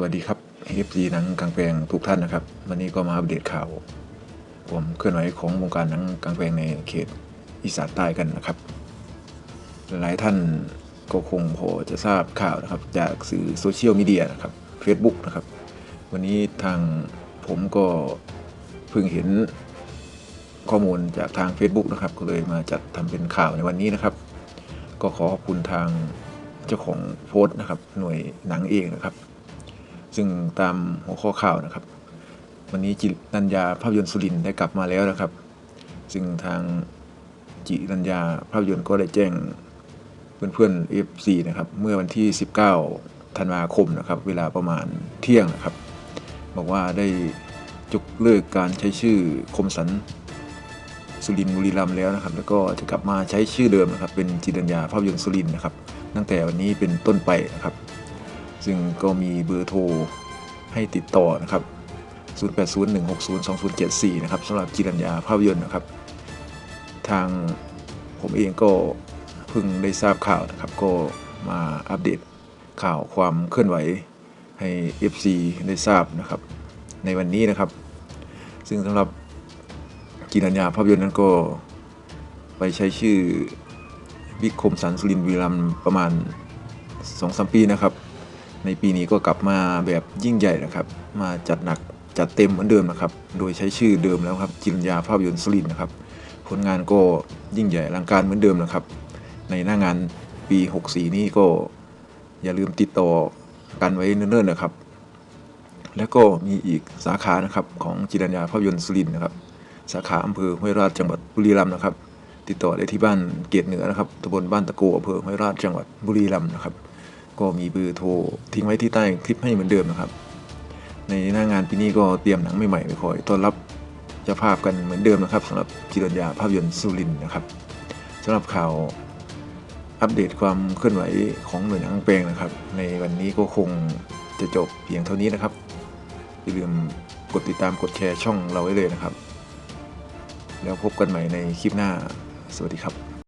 สวัสดีครับ FC หนังกลางแปลงทุกท่านนะครับ วันนี้ก็มาอัปเดตข่าว ผมเคลื่อนไหวของวงการหนังกลางแปลงในเขตอีสานใต้กันนะครับ หลายท่านก็คงพอจะทราบข่าวนะครับ จากสื่อโซเชียลมีเดียนะครับ Facebook นะครับ วันนี้ทางผมก็เพิ่งเห็นข้อมูลจากทาง Facebook นะครับ ก็เลยมาจัดทำเป็นข่าวในวันนี้นะครับ ก็ขอขอบคุณทางเจ้าของโพสต์นะครับ หน่วยหนังเองนะครับ ซึ่งตามหัวข้อข่าวนะครับ วันนี้จิรัญญาภาพยนตร์สุรินได้กลับมาแล้วนะครับ ซึ่งทางจิรัญญาภาพยนตร์ก็ได้แจ้งเพื่อนๆ FC นะครับเมื่อวันที่ 19 ธันวาคมนะครับ เวลาประมาณเที่ยงนะครับ บอกว่าได้ยกเลิกการใช้ชื่อคมสันสุรินบุรีรัมแล้วนะครับ แล้วก็จะกลับมาใช้ชื่อเดิมนะครับ เป็นจิรัญญาภาพยนตร์สุรินนะครับ ตั้งแต่วันนี้เป็นต้นไปนะครับ ซึ่งก็มีเบอร์โทรให้ติดต่อนะครับ 0801602074 นะครับสำหรับจิรัญญาภาพยนตร์นะครับ ทางผมเองก็เพิ่งได้ทราบข่าวนะครับ ก็มาอัปเดตข่าวความเคลื่อนไหวให้ FC ได้ทราบนะครับ ในวันนี้นะครับ ซึ่งสำหรับจิรัญญาภาพยนตร์นั้นก็ไปใช้ชื่อวิคมสันสุรินทร์วีรัมประมาณ2-3ปีนะครับ ในปีนี้ก็กลับมาแบบยิ่งใหญ่นะครับ มาจัดหนักจัดเต็มเหมือนเดิมนะครับ โดยใช้ชื่อเดิมแล้วครับจิรัญญาภาพยนตร์สุรินนะครับ ผลงานก็ยิ่งใหญ่ลังการเหมือนเดิมนะครับ ในหน้างานปี 64 นี้ก็อย่าลืมติดต่อกันไว้เนิ่นๆนะครับ แล้วก็มีอีกสาขานะครับของจิรัญญาภาพยนตร์สุรินนะครับ สาขาอำเภอห้วยราชจังหวัดบุรีรัมย์นะครับ ติดต่อได้ที่บ้านเกียรติเหนือนะครับตำบลบ้านตะโกอำเภอห้วยราชจังหวัดบุรีรัมย์นะครับ ก็มีเบอร์โทรทิ้งไว้ที่ใต้คลิปให้เหมือนเดิมนะครับ ในหน้างานปีนี้ก็เตรียมหนังใหม่ๆไว้คอยต้อนรับเจ้าภาพกันเหมือนเดิมนะครับสำหรับจิรัญญาภาพยนตร์สุรินนะครับสำหรับข่าวอัปเดตความเคลื่อนไหวของหน่วยหนังแปลงนะครับ ในวันนี้ก็คงจะจบเพียงเท่านี้นะครับอย่าลืมกดติดตามกดแชร์ช่องเราไว้เลยนะครับ แล้วพบกันใหม่ในคลิปหน้า สวัสดีครับ